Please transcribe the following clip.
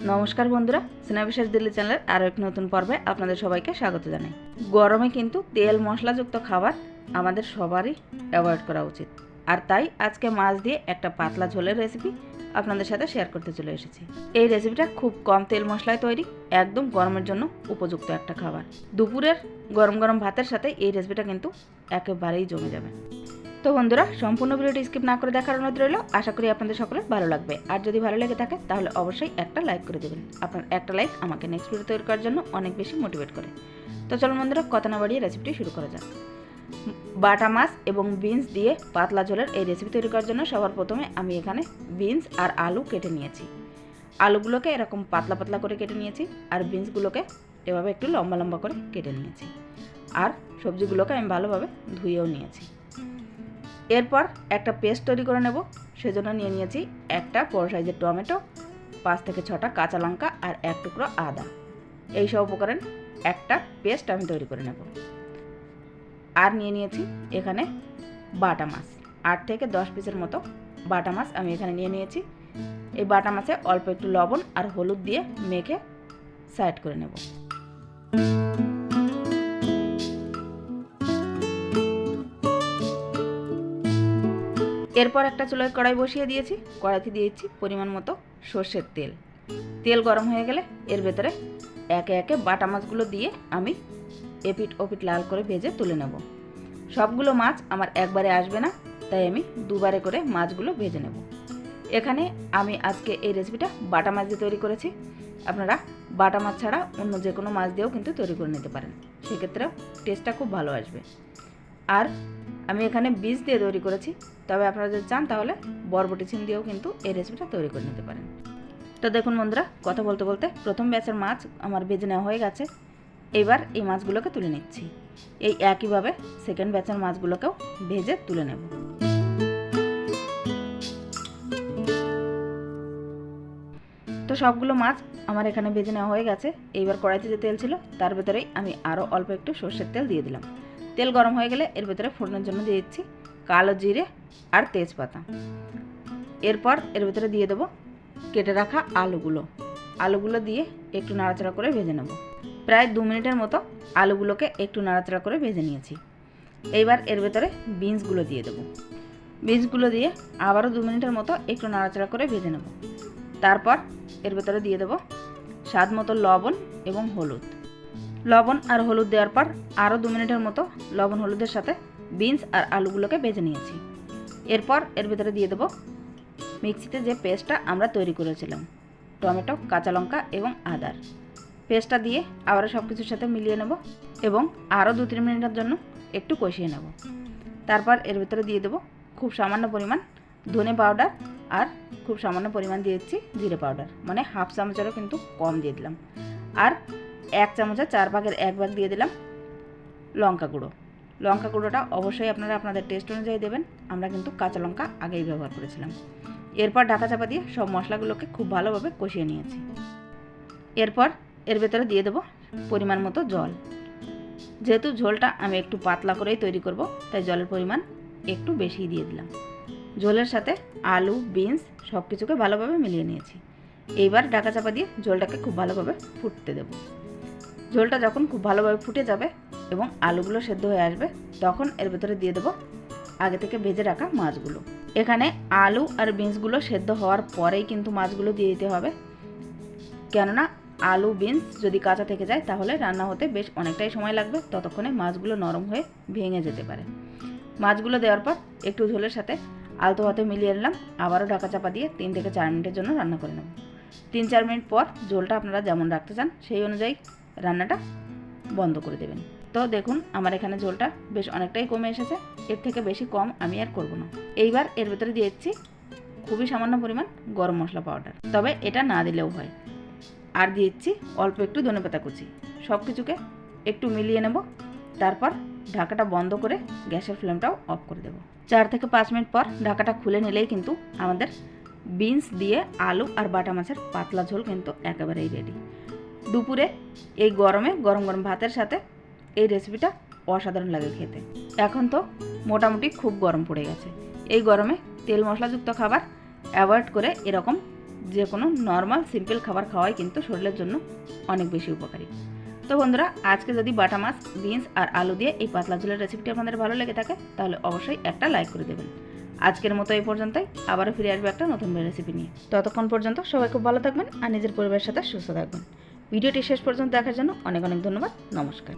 নমস্কার বন্ধুরা স্নেহাবিশ্বাস দিল্লি চ্যানেলের আরও এক নতুন পর্বে আপনাদের সবাইকে স্বাগত জানাই। গরমে কিন্তু তেল মশলাযুক্ত খাবার আমাদের সবারই অ্যাভয়েড করা উচিত। আর তাই আজকে মাছ দিয়ে একটা পাতলা ঝোলের রেসিপি আপনাদের সাথে শেয়ার করতে চলে এসেছি। এই রেসিপিটা খুব কম তেল মশলায় তৈরি, একদম গরমের জন্য উপযুক্ত একটা খাবার। দুপুরের গরম গরম ভাতের সাথে এই রেসিপিটা কিন্তু একেবারেই জমে যাবে। তো বন্ধুরা, সম্পূর্ণ ভিডিওটি স্কিপ না করে দেখার অনুরোধ রইল। আশা করি আপনাদের সকলের ভালো লাগবে। আর যদি ভালো লেগে থাকে, তাহলে অবশ্যই একটা লাইক করে দেবেন। আপনার একটা লাইক আমাকে নেক্সট ভিডিও তৈরি করার জন্য অনেক বেশি মোটিভেট করে। তো চলুন বন্ধুরা, কথা না বাড়িয়ে রেসিপিটি শুরু করা যাক। বাটা মাছ এবং বিনস দিয়ে পাতলা ঝোলের এই রেসিপি তৈরি করার জন্য সবার প্রথমে আমি এখানে বিনস আর আলু কেটে নিয়েছি। আলুগুলোকে এরকম পাতলা পাতলা করে কেটে নিয়েছি আর বিনসগুলোকে এভাবে একটু লম্বা লম্বা করে কেটে নিয়েছি। আর সবজিগুলোকে আমি ভালোভাবে ধুয়েও নিয়েছি। এরপর একটা পেস্ট তৈরি করে নেব। সেজন্য নিয়ে নিয়েছি একটা বড় সাইজের টমেটো, পাঁচ থেকে ছটা কাঁচা লঙ্কা আর এক টুকরো আদা। এই সব উপকরণ একটা পেস্ট আমি তৈরি করে নেব। আর নিয়ে নিয়েছি এখানে বাটা মাছ। আট থেকে দশ পিসের মতো বাটা মাছ আমি এখানে নিয়ে নিয়েছি। এই বাটা মাছে অল্প একটু লবণ আর হলুদ দিয়ে মেখে সাইড করে নেব। এরপর একটা চুলোয় কড়াই বসিয়ে দিয়েছি। কড়াইতে দিয়েছি পরিমাণ মতো সর্ষের তেল। তেল গরম হয়ে গেলে এর ভেতরে একে একে বাটা মাছগুলো দিয়ে আমি এপিট ওপিট লাল করে ভেজে তুলে নেব। সবগুলো মাছ আমার একবারে আসবে না, তাই আমি দুবারে করে মাছগুলো ভেজে নেব। এখানে আমি আজকে এই রেসিপিটা বাটা মাছ দিয়ে তৈরি করেছি। আপনারা বাটা মাছ ছাড়া অন্য যে কোনো মাছ দিয়েও কিন্তু তৈরি করে নিতে পারেন। সেক্ষেত্রেও টেস্টটা খুব ভালো আসবে। আর আমি এখানে বীজ দিয়ে তৈরি করেছি। তবে আপনারা যদি চান তাহলে বরবটি সিম দিয়েও কিন্তু এই রেসিপিটা তৈরি করে নিতে পারেন। তো দেখুন বন্ধুরা, কথা বলতে বলতে প্রথম ব্যাচের মাছ আমার ভেজে নেওয়া হয়ে গেছে। এবার এই মাছগুলোকে তুলে নিচ্ছি। এই একইভাবে সেকেন্ড ব্যাচের মাছগুলোকেও ভেজে তুলে নেব। তো সবগুলো মাছ আমার এখানে ভেজে নেওয়া হয়ে গেছে। এইবার কড়াইতে যে তেল ছিল, তার ভেতরেই আমি আরও অল্প একটু সর্ষের তেল দিয়ে দিলাম। তেল গরম হয়ে গেলে এর ভেতরে ফোড়নের জন্য দিয়ে দিচ্ছি কালো জিরে আর তেজপাতা। এরপর এর ভেতরে দিয়ে দেবো কেটে রাখা আলুগুলো। আলুগুলো দিয়ে একটু নাড়াচাড়া করে ভেজে নেব। প্রায় দু মিনিটের মতো আলুগুলোকে একটু নাড়াচাড়া করে ভেজে নিয়েছি। এইবার এর ভেতরে বিনসগুলো দিয়ে দেবো। বিনসগুলো দিয়ে আবারও দু মিনিটের মতো একটু নাড়াচাড়া করে ভেজে নেব। তারপর এর ভেতরে দিয়ে দেবো স্বাদ মতো লবণ এবং হলুদ। লবণ আর হলুদ দেওয়ার পর আরও দু মিনিটের মতো লবণ হলুদের সাথে বিনস আর আলুগুলোকে ভেজে নিয়েছি। এরপর এর ভেতরে দিয়ে দেবো মিক্সিতে যে পেস্টটা আমরা তৈরি করেছিলাম, টমেটো, কাঁচা লঙ্কা এবং আদার। পেস্টটা দিয়ে আবারও সব কিছুর সাথে মিলিয়ে নেব এবং আরও দু তিন মিনিটের জন্য একটু কষিয়ে নেব। তারপর এর ভেতরে দিয়ে দেবো খুব সামান্য পরিমাণ ধনে পাউডার আর খুব সামান্য পরিমাণ দিয়েছি জিরে পাউডার মানে হাফ চামচেরও কিন্তু কম দিয়ে দিলাম। আর এক চামচের চার ভাগের এক ভাগ দিয়ে দিলাম লঙ্কা গুঁড়ো। লঙ্কা গুঁড়োটা অবশ্যই আপনারা আপনাদের টেস্ট অনুযায়ী দেবেন। আমরা কিন্তু কাঁচা লঙ্কা আগেই ব্যবহার করেছিলাম। এরপর ঢাকা চাপা দিয়ে সব মশলাগুলোকে খুব ভালোভাবে কষিয়ে নিয়েছি। এরপর এর ভেতরে দিয়ে দেবো পরিমাণ মতো জল। যেহেতু ঝোলটা আমি একটু পাতলা করেই তৈরি করব, তাই জলের পরিমাণ একটু বেশি দিয়ে দিলাম। ঝোলের সাথে আলু, বিনস সব কিছুকে ভালোভাবে মিলিয়ে নিয়েছি। এইবার ঢাকা চাপা দিয়ে ঝোলটাকে খুব ভালোভাবে ফুটতে দেবো। ঝোলটা যখন খুব ভালোভাবে ফুটে যাবে এবং আলুগুলো সেদ্ধ হয়ে আসবে, তখন এর ভেতরে দিয়ে দেবো আগে থেকে ভেজে রাখা মাছগুলো। এখানে আলু আর বিনসগুলো সেদ্ধ হওয়ার পরেই কিন্তু মাছগুলো দিয়ে দিতে হবে। কেননা আলু, বিনস যদি কাঁচা থেকে যায়, তাহলে রান্না হতে বেশ অনেকটাই সময় লাগবে। ততক্ষণে মাছগুলো নরম হয়ে ভেঙে যেতে পারে। মাছগুলো দেওয়ার পর একটু ঝোলের সাথে আলতো হাতে মিলিয়ে নিলাম। আবারও ঢাকা চাপা দিয়ে তিন থেকে চার মিনিটের জন্য রান্না করে নেব। তিন চার মিনিট পর ঝোলটা আপনারা যেমন রাখতে চান, সেই অনুযায়ী রান্নাটা বন্ধ করে দেবেন। তো দেখুন, আমার এখানে ঝোলটা বেশ অনেকটাই কমে এসেছে। এর থেকে বেশি কম আমি আর করব না। এইবার এর ভেতরে দিয়েছি খুবই সামান্য পরিমাণ গরম মশলা পাউডার। তবে এটা না দিলেও হয়। আর দিয়েছি অল্প একটু ধনেপাতা কুচি। সব কিছুকে একটু মিলিয়ে নেব। তারপর ঢাকাটা বন্ধ করে গ্যাসের ফ্লেমটাও অফ করে দেবো। চার থেকে পাঁচ মিনিট পর ঢাকাটা খুলে নিলেই কিন্তু আমাদের বিনস দিয়ে আলু আর বাটা মাছের পাতলা ঝোল কিন্তু একেবারেই রেডি দুপুরে এই গরমে গরম গরম ভাতের সাথে এই রেসিপিটা অসাধারণ লাগে খেতে। এখন তো মোটামুটি খুব গরম পড়ে গেছে। এই গরমে তেল মশলাযুক্ত খাবার অ্যাভয়েড করে এরকম যে কোনো নর্মাল সিম্পল খাবার খাওয়াই কিন্তু শরীরের জন্য অনেক বেশি উপকারী। তো বন্ধুরা, আজকে যদি বাটা মাছ, বিনস আর আলু দিয়ে এই পাতলা ঝোলের রেসিপিটি আপনাদের ভালো লেগে থাকে, তাহলে অবশ্যই একটা লাইক করে দেবেন। আজকের মতো এই পর্যন্তই, আবারও ফিরে আসবে একটা নতুন রেসিপি নিয়ে। ততক্ষণ পর্যন্ত সবাই খুব ভালো থাকবেন আর নিজের পরিবারের সাথে সুস্থ থাকবেন। ভিডিওটি শেষ পর্যন্ত দেখার জন্য অনেক অনেক ধন্যবাদ। নমস্কার।